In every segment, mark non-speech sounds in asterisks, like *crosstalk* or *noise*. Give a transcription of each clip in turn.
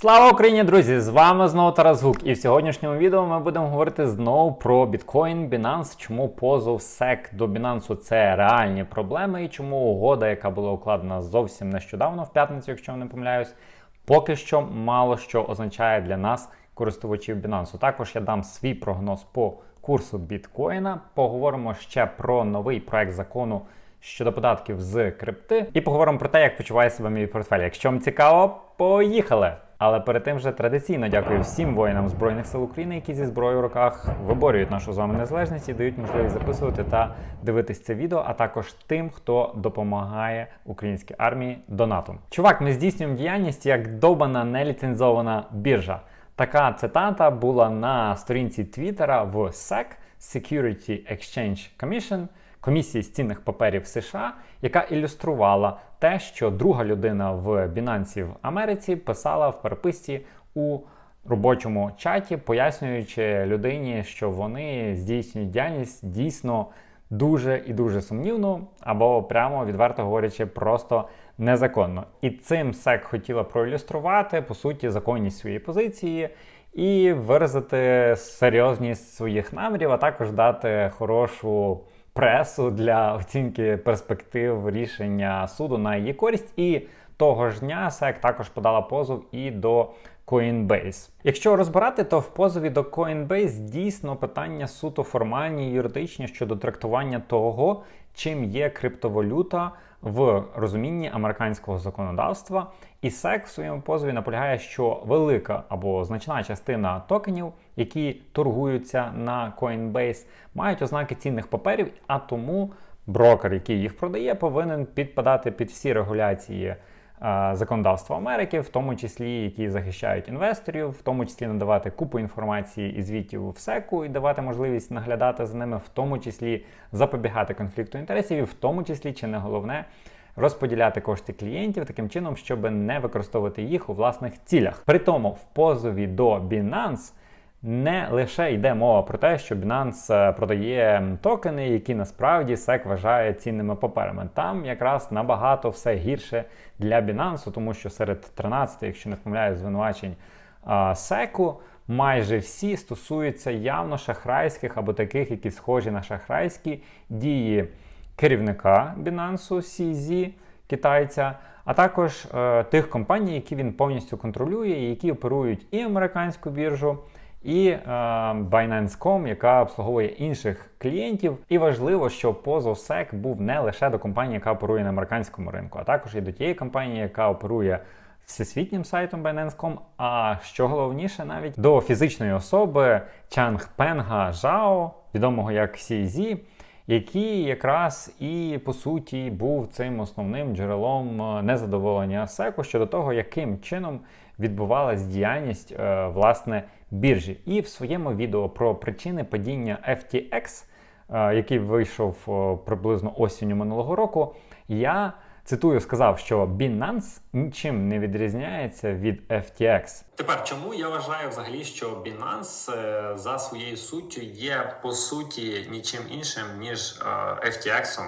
Слава Україні, друзі! З вами знову Тарас Гук. І в сьогоднішньому відео ми будемо говорити знову про біткоін, Binance, чому позов SEC до Binance це реальні проблеми, і чому угода, яка була укладена зовсім нещодавно, в п'ятницю, якщо не помиляюсь, поки що мало що означає для нас, користувачів Binance. Також я дам свій прогноз по курсу біткоїна. Поговоримо ще про новий проект закону щодо податків з крипти, і поговоримо про те, як почуває себе мій портфель. Якщо вам цікаво, поїхали! Але перед тим вже традиційно дякую всім воїнам Збройних сил України, які зі зброєю в руках виборюють нашу з вами незалежність і дають можливість записувати та дивитись це відео, а також тим, хто допомагає українській армії донатом. Чувак, ми здійснюємо діяльність як довбана неліцензована біржа. Така цитата була на сторінці Твіттера в SEC Security Exchange Commission комісії з цінних паперів США, яка ілюструвала те, що друга людина в Binance в Америці писала в переписці у робочому чаті, пояснюючи людині, що вони здійснюють діяльність дійсно дуже і дуже сумнівно, або прямо відверто говорячи, просто незаконно. І цим СЕК хотіла проілюструвати по суті законність своєї позиції. І виразити серйозність своїх намірів, а також дати хорошу пресу для оцінки перспектив рішення суду на її користь. І того ж дня SEC також подала позов і до Coinbase. Якщо розбирати, то в позові до Coinbase дійсно питання суто формальні, юридичні щодо трактування того, чим є криптовалюта в розумінні американського законодавства. І SEC в своєму позові наполягає, що велика або значна частина токенів, які торгуються на Coinbase, мають ознаки цінних паперів, а тому брокер, який їх продає, повинен підпадати під всі регуляції. Законодавства Америки, в тому числі які захищають інвесторів, в тому числі надавати купу інформації і звітів в секу і давати можливість наглядати за ними, в тому числі запобігати конфлікту інтересів, і в тому числі, чи не головне, розподіляти кошти клієнтів таким чином, щоб не використовувати їх у власних цілях. При тому в позові до Binance не лише йде мова про те, що Binance е, продає токени, які насправді SEC вважає цінними паперами. Там якраз набагато все гірше для Binance, тому що серед 13, якщо не помиляю, звинувачень SEC, майже всі стосуються явно шахрайських або таких, які схожі на шахрайські дії керівника Binance CZ, китайця. А також е, тих компаній, які він повністю контролює, які оперують і американську біржу, і е, Binance.com, яка обслуговує інших клієнтів. І важливо, що позов SEC був не лише до компанії, яка оперує на американському ринку, а також і до тієї компанії, яка оперує всесвітнім сайтом Binance.com, а що головніше, навіть до фізичної особи Чангпенга Жао, відомого як CZ, який якраз і по суті був цим основним джерелом е, незадоволення SEC щодо того, яким чином відбувалась діяльність е, власне біржі. І в своєму відео про причини падіння FTX, е, який вийшов приблизно осінню минулого року, я цитую сказав, що Binance нічим не відрізняється від FTX. Тепер чому я вважаю взагалі, що Binance е, за своєю суттю є по суті нічим іншим ніж FTX?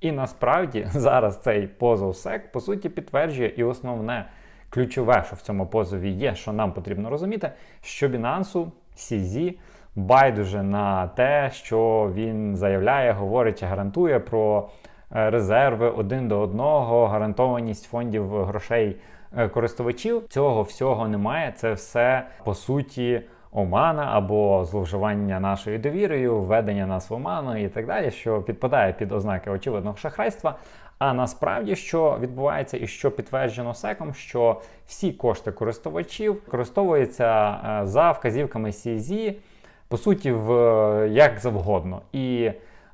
І насправді *laughs* зараз цей позов SEC по суті підтверджує і основне ключове, що в цьому позові є, що нам потрібно розуміти, що Binance, CZ байдуже на те, що він заявляє, говорить, гарантує про е, резерви один до одного, гарантованість фондів грошей е, користувачів. Цього всього немає. Це все по суті. Омана або зловживання нашою довірою, введення нас в оману і так далі, що підпадає під ознаки очевидного шахрайства. А насправді, що відбувається, і що підтверджено секом, що всі кошти користувачів використовуються е, за вказівками CZ, по суті, в як завгодно. І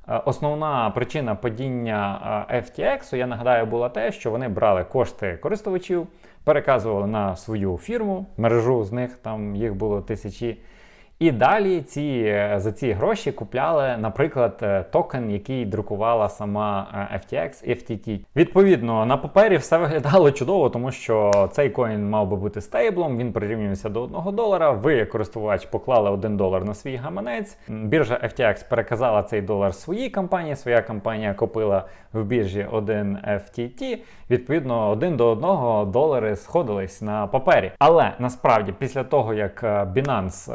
е, основна причина падіння е, FTX, я нагадаю, була те, що вони брали кошти користувачів, переказували на свою фірму, мережу з них там їх було тисячі. І далі ці, е, за ці гроші купляли, наприклад, е, токен, який друкувала сама е, FTX FTT. Відповідно, на папері все виглядало чудово, тому що цей коін мав би бути стейблом, він прирівнюється до 1 долара. Ви, як користувач, поклали 1 долар на свій гаманець. Біржа FTX переказала цей долар своїй компанії. Своя компанія купила в біржі 1 FTT. Відповідно, один до одного долари сходились на папері. Але насправді, після того як Binance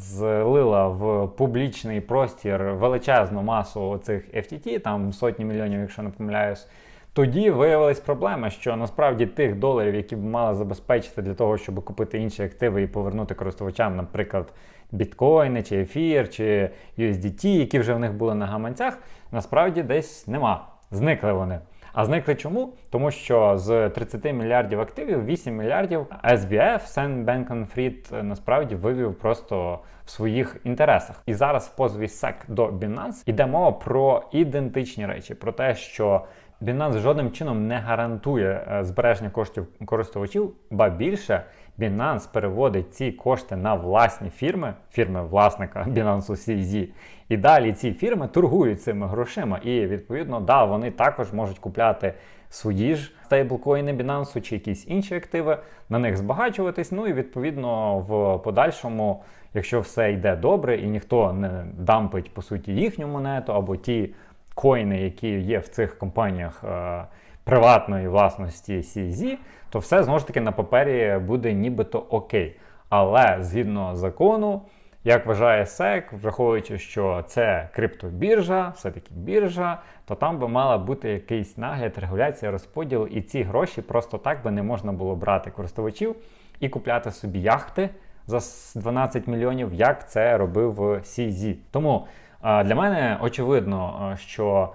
злила в публічний простір величезну масу цих FTT, там сотні мільйонів, якщо не помиляюсь. Тоді виявилась проблема, що насправді тих доларів, які б мали забезпечити для того, щоб купити інші активи і повернути користувачам, наприклад, біткоїни, чи ефір, чи USDT, які вже в них були на гаманцях, насправді десь нема. Зникли вони. А зникли чому? Тому що з 30 мільярдів активів 8 мільярдів SBF, Сен Bankman-Fried, е, насправді вивів просто в своїх інтересах. І зараз в позові SEC до Binance йде мова про ідентичні речі, про те, що Binance жодним чином не гарантує е, збереження коштів користувачів, ба більше Binance переводить ці кошти на власні фірми, фірми власника *laughs* Binance CZ, і далі ці фірми торгують цими грошима. І відповідно, да, вони також можуть купляти свої ж стейблкоїни Binance чи якісь інші активи, на них збагачуватись. Ну і відповідно в подальшому, якщо все йде добре і ніхто не дампить по суті їхню монету або ті коїни, які є в цих компаніях е, приватної власності CZ, то все знову ж таки на папері буде нібито окей. Але згідно закону, як вважає SEC, враховуючи, що це криптобіржа, все-таки біржа, то там би мала бути якийсь нагляд, регуляція, розподіл, і ці гроші просто так би не можна було брати користувачів і купляти собі яхти за 12 мільйонів, як це робив CZ. Тому для мене очевидно, що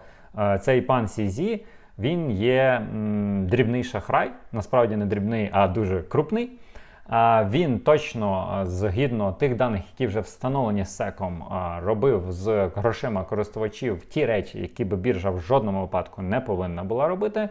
цей пан CZ, він є м, дрібний шахрай, насправді не дрібний, а дуже крупний. А, Він точно, згідно тих даних, які вже встановлені секом, робив з грошима користувачів ті речі, які би біржа в жодному випадку не повинна була робити.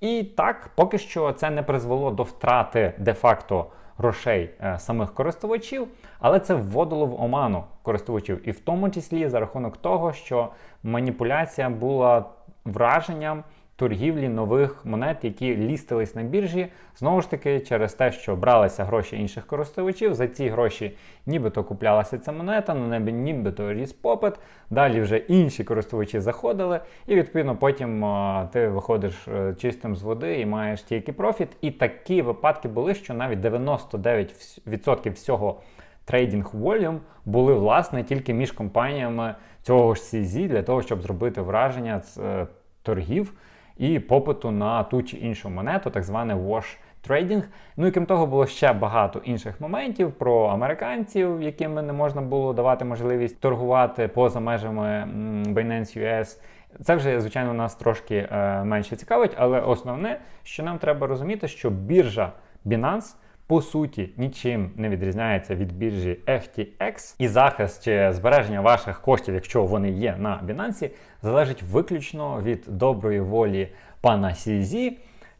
І так, поки що це не призвело до втрати де-факто грошей е, самих користувачів, але це вводило в оману користувачів, і в тому числі за рахунок того, що маніпуляція була враженням торгівлі нових монет, які лістились на біржі, знову ж таки, через те, що бралися гроші інших користувачів, за ці гроші нібито куплялася ця монета, на небі нібито ріс попит. Далі вже інші користувачі заходили, і відповідно потім а, ти виходиш е, чистим з води і маєш тільки профіт. І такі випадки були, що навіть 99% всього трейдинг волюм були власне тільки між компаніями цього ж CZ для того, щоб зробити враження з е, торгів і попиту на ту чи іншу монету, так зване wash trading. Ну і крім того, було ще багато інших моментів про американців, яким не можна було давати можливість торгувати поза межами Binance US. Це вже, звичайно, нас трошки е, менше цікавить, але основне, що нам треба розуміти, що біржа Binance по суті нічим не відрізняється від біржі FTX, і захист чи збереження ваших коштів, якщо вони є на Binance, залежить виключно від доброї волі пана CZ,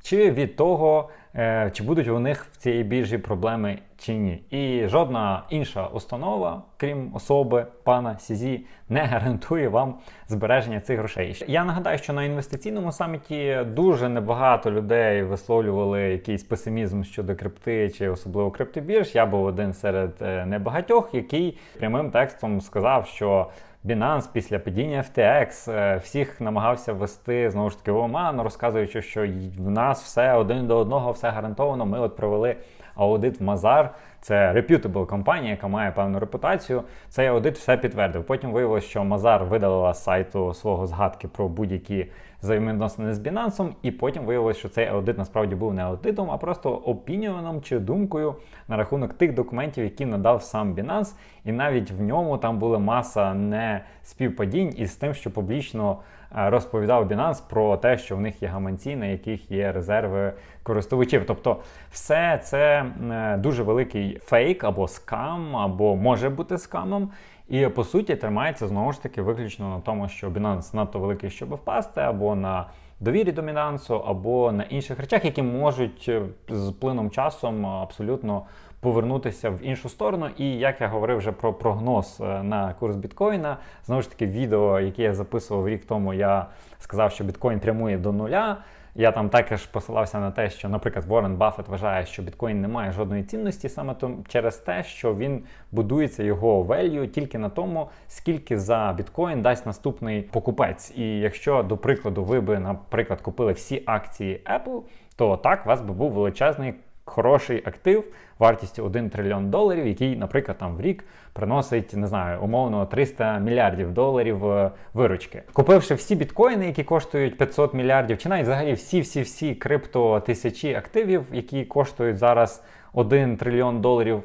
чи від того, е, чи будуть у них в цій біржі проблеми чи ні. І жодна інша установа, крім особи пана Сізі, не гарантує вам збереження цих грошей. Я нагадаю, що на інвестиційному саміті дуже небагато людей висловлювали якийсь песимізм щодо крипти чи особливо криптобірж. Я був один серед е, небагатьох, який прямим текстом сказав, що Binance після падіння FTX е, всіх намагався ввести знову ж таки в оману, розказуючи, що в нас все один до одного, все гарантовано. Ми от провели аудит в Мазар. Це reputable компанія, яка має певну репутацію. Цей аудит все підтвердив. Потім виявилось, що Мазар видалила з сайту свого згадки про будь-які взаємовідносини з Binance, і потім виявилось, що цей аудит насправді був не аудитом, а просто опініоном чи думкою на рахунок тих документів, які надав сам Binance. І навіть в ньому там була маса не співпадінь із тим, що публічно е, розповідав Binance про те, що в них є гаманці, на яких є резерви користувачів. Тобто, все це е, дуже великий фейк або скам, або може бути скамом. І по суті тримається знову ж таки виключно на тому, що Binance надто великий, щоб впасти, або на довірі до Binance або на інших речах, які можуть е, з плином часом абсолютно повернутися в іншу сторону. І як я говорив вже про прогноз е, на курс біткоїна, знову ж таки, відео, яке я записував рік тому, я сказав, що біткоін прямує до нуля. Я там також посилався на те, що, наприклад, Ворен Баффет вважає, що біткоін не має жодної цінності саме через те, що він будується його value тільки на тому, скільки за біткоін дасть наступний покупець. І якщо, до прикладу, ви би, наприклад, купили всі акції Apple, то так у вас би був величезний хороший актив вартістю 1 трильйон доларів, який, наприклад, там в рік приносить, не знаю, умовно 300 мільярдів доларів е, виручки. Купивши всі біткоїни, які коштують 500 мільярдів, чи навіть взагалі всі-всі-всі крипто тисячі активів, які коштують зараз 1 трильйон доларів.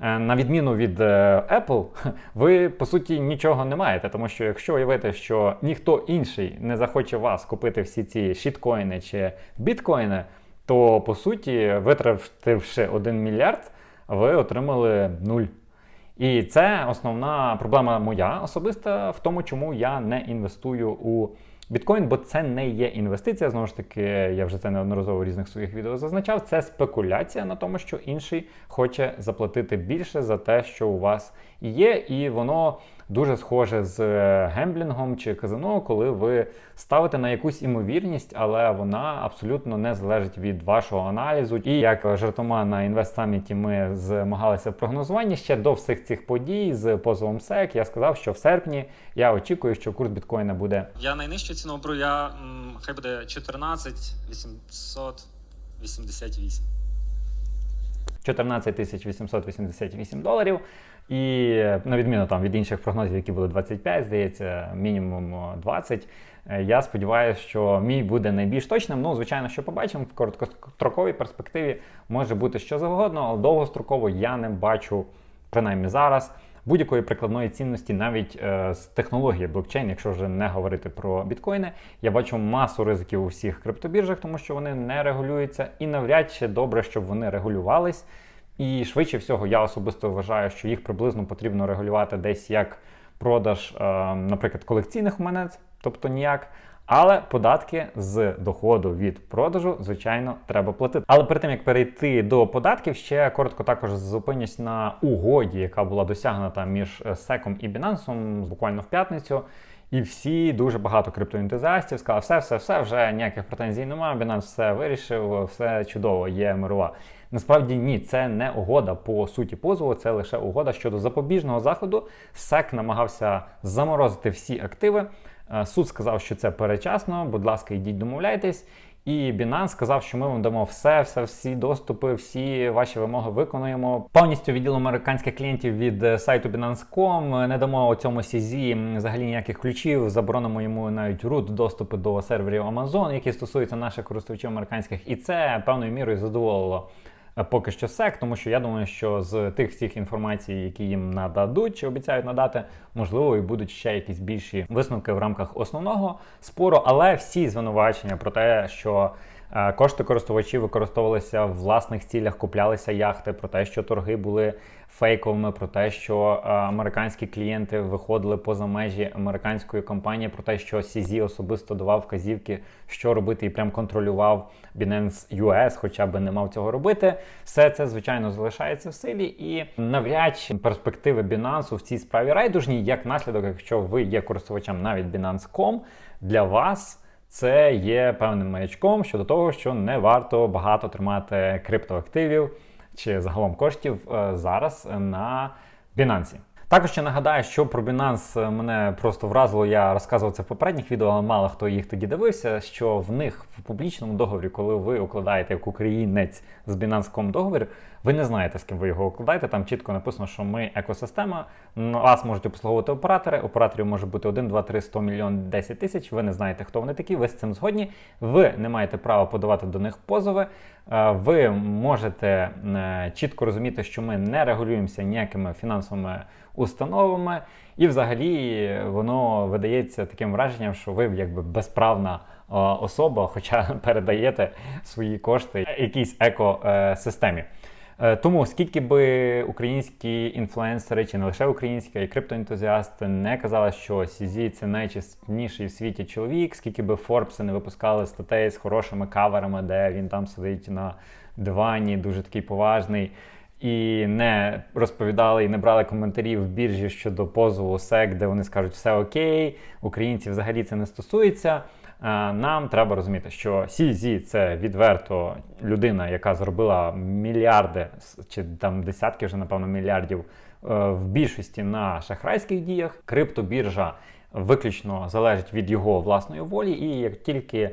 Е, На відміну від е, Apple, *laughs* ви по суті нічого не маєте, тому що якщо уявити, що ніхто інший не захоче вас купити всі ці щіткоїни чи біткоїни, то по суті, витративши 1 мільярд, ви отримали нуль. І це основна проблема моя особиста в тому, чому я не інвестую у біткоін, бо це не є інвестиція. Знову ж таки, я вже це неодноразово в різних своїх відео зазначав. Це спекуляція на тому, що інший хоче заплатити більше за те, що у вас є, і воно дуже схоже з е, гемблінгом чи казино, коли ви ставите на якусь імовірність, але вона абсолютно не залежить від вашого аналізу. І як жартома на інвест-саміті ми змагалися в прогнозуванні ще до всіх цих подій з позовом SEC, я сказав, що в серпні я очікую, що курс біткоїна буде Я найнижчу ціну беру, я м, хай буде 14 888. 14 тисяч 888 доларів. І на відміну там від інших прогнозів, які були 25, здається, мінімум 20. е, Я сподіваюся, що мій буде найбільш точним. Ну, звичайно, що побачимо в короткостроковій перспективі може бути що завгодно, але довгостроково я не бачу, принаймні зараз, будь-якої прикладної цінності навіть е, з технології блокчейн, якщо вже не говорити про біткоїни. Я бачу масу ризиків у всіх криптобіржах, тому що вони не регулюються, і навряд чи добре, щоб вони регулювались. І швидше всього, я особисто вважаю, що їх приблизно потрібно регулювати десь як продаж, е, наприклад, колекційних монет, тобто ніяк. Але податки з доходу від продажу, звичайно, треба платити. Але перед тим як перейти до податків, ще коротко також зупинюсь на угоді, яка була досягнута між SEC і Binance буквально в п'ятницю. І всі дуже багато криптоентузіастів сказали, все, все, все, вже ніяких претензій немає. Binance все вирішив, все чудово, є мирова. Насправді ні, це не угода по суті позову, це лише угода щодо запобіжного заходу. SEC намагався заморозити всі активи. Е, Суд сказав, що це перечасно. Будь ласка, йдіть домовляйтесь. І Binance сказав, що ми вам дамо все, все, всі доступи, всі ваші вимоги виконуємо. Повністю відділ американських клієнтів від е, сайту Binance.com. Не дамо цьому CZ взагалі ніяких ключів. Заборонимо йому навіть root доступи до серверів Amazon, які стосуються наших користувачів американських. І це певною мірою задоволило. Е, Поки що сек, тому що я думаю, що з тих всіх інформацій, які їм нададуть чи обіцяють надати, можливо, і будуть ще якісь більші висновки в рамках основного спору. Але всі звинувачення про те, що кошти користувачів використовувалися в власних цілях, куплялися яхти, про те, що торги були фейковими, про те, що е, американські клієнти виходили поза межі американської компанії, про те, що CZ особисто давав вказівки, що робити, і прям контролював Binance US, хоча би не мав цього робити. Все це звичайно залишається в силі, і навряд чи перспективи Binance в цій справі райдужні, як наслідок, якщо ви є користувачем навіть Binance.com, для вас. Це є певним маячком щодо того, що не варто багато тримати криптоактивів чи загалом коштів е, зараз на Binance. Також ще нагадаю, що про Binance мене просто вразило. Я розказував це в попередніх відео, але мало хто їх тоді дивився. Що в них в публічному договорі, коли ви укладаєте як українець з Binance.com договір, ви не знаєте, з ким ви його укладаєте. Там чітко написано, що ми екосистема. Вас можуть обслуговувати оператори. Операторів може бути 1, 2, 3, 100 мільйон, 10 тисяч. Ви не знаєте, хто вони такі. Ви з цим згодні. Ви не маєте права подавати до них позови. Е, Ви можете е, чітко розуміти, що ми не регулюємося ніякими фінансовими установами, і взагалі воно видається таким враженням, що ви якби безправна е, особа, хоча *laughs* передаєте свої кошти якійсь екосистемі. Е, Тому скільки би українські інфлюенсери, чи не лише українські, а й криптоентузіасти не казали, що CZ – це найчесніший в світі чоловік, скільки би Форбси не випускали статей з хорошими каверами, де він там сидить на дивані, дуже такий поважний. І не розповідали і не брали коментарів в біржі щодо позову СЕК, де вони скажуть, все окей, українців взагалі це не стосується. Е, Нам треба розуміти, що CZ – це відверто людина, яка зробила мільярди чи там десятки вже напевно мільярдів е, в більшості на шахрайських діях. Криптобіржа виключно залежить від його власної волі, і як тільки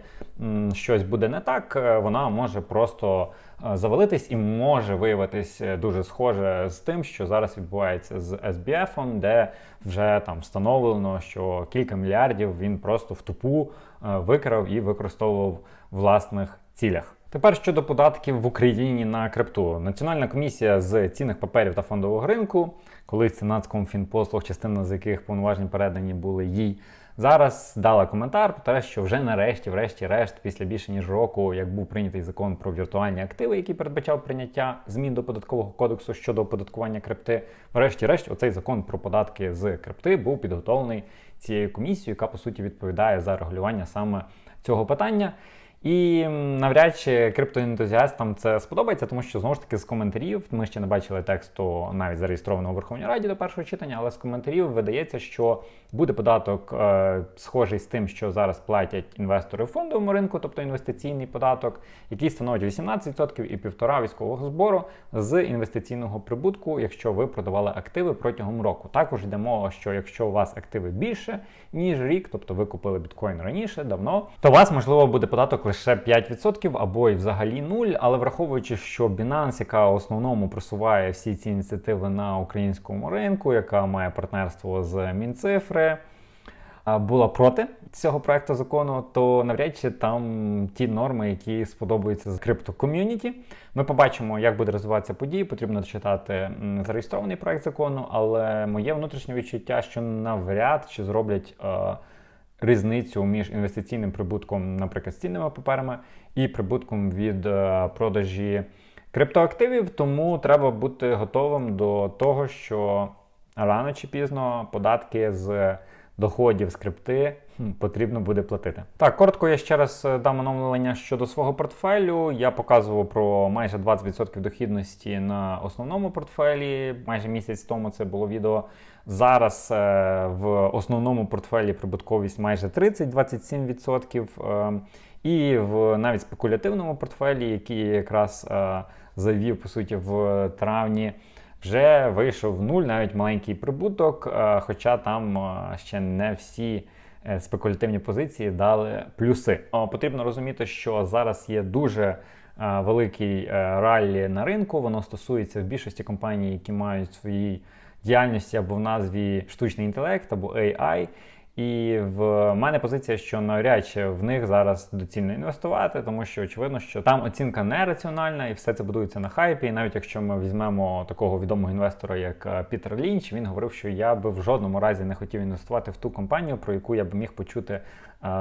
щось буде не так, е, вона може просто завалитись і може виявитись дуже схоже з тим, що зараз відбувається з SBF, де вже там встановлено, що кілька мільярдів він просто в тупу викрав і використовував власних цілях. Тепер щодо податків в Україні на крипту. Національна комісія з цінних паперів та фондового ринку, колись це Нацкомфінпослуг, частина з яких повноважень передані були їй, зараз дала коментар про те, що вже нарешті, врешті-решт, після більше ніж року, як був прийнятий закон про віртуальні активи, який передбачав прийняття змін до податкового кодексу щодо оподаткування крипти, врешті-решт, оцей закон про податки з крипти був підготовлений цією комісією, яка по суті відповідає за регулювання саме цього питання. І навряд чи криптоентузіастам це сподобається, тому що знову ж таки з коментарів ми ще не бачили тексту навіть зареєстрованого у Верховній Раді до першого читання, але з коментарів видається, що буде податок е, схожий з тим, що зараз платять інвестори в фондовому ринку, тобто інвестиційний податок, який становить 18% і півтора військового збору з інвестиційного прибутку, якщо ви продавали активи протягом року. Також йде мова, що якщо у вас активи більше ніж рік, тобто ви купили біткоін раніше, давно, то у вас можливо буде податок лише 5% або й взагалі 0, але враховуючи, що Binance, яка в основному просуває всі ці ініціативи на українському ринку, яка має партнерство з Мінцифри, була проти цього проекту закону, то навряд чи там ті норми, які сподобаються з криптоком'юніті. Ми побачимо, як буде розвиватися події. Потрібно читати зареєстрований проект закону, але моє внутрішнє відчуття, що навряд чи зроблять. Різницю між інвестиційним прибутком, наприклад, з цінними паперами і прибутком від е, продажі криптоактивів, тому треба бути готовим до того, що рано чи пізно податки з доходів з крипти потрібно буде платити. Так, коротко я ще раз е, дам оновлення щодо свого портфелю. Я показував про майже 20% дохідності на основному портфелі. Майже місяць тому це було відео. Зараз е, в основному портфелі прибутковість майже 30-27%. Е, і в навіть спекулятивному портфелі, який якраз завів по суті в травні, вже вийшов нуль, навіть маленький прибуток, е, хоча там е, ще не всі е, спекулятивні позиції дали плюси. Потрібно розуміти, що зараз є дуже великий раллі на ринку. Воно стосується в більшості компаній, які мають в своїй діяльності або в назві штучний інтелект або AI. І в мене позиція, що навряд чи в них зараз доцільно інвестувати, тому що очевидно, що там оцінка нераціональна і все це будується на хайпі. І навіть якщо ми візьмемо такого відомого інвестора, як е, Пітер Лінч, він говорив, що я би в жодному разі не хотів інвестувати в ту компанію, про яку я б міг почути е,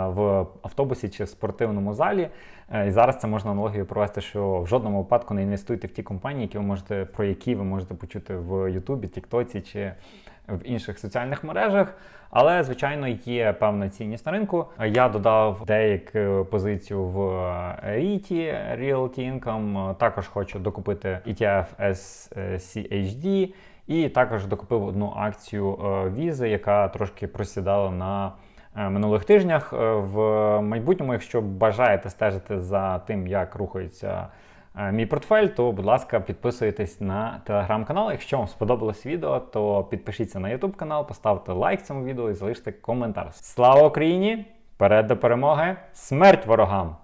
в автобусі чи в спортивному залі. Е, І зараз це можна аналогію провести, що в жодному випадку не інвестуйте в ті компанії, які ви можете про які ви можете почути в Ютубі, Тіктоці чи в інших соціальних мережах. Але, звичайно, є певна цінність на ринку. Я додав деяку позицію в REIT, Realty Income. Також хочу докупити ETF SCHD. І також докупив одну акцію візи, яка трошки просідала на е, минулих тижнях. Е, В майбутньому, якщо бажаєте стежити за тим, як рухається е, мій портфель, то, будь ласка, підписуйтесь на телеграм-канал. Якщо вам сподобалось відео, то підпишіться на YouTube канал, поставте лайк цьому відео і залиште коментар. Слава Україні! Перед до перемоги! Смерть ворогам!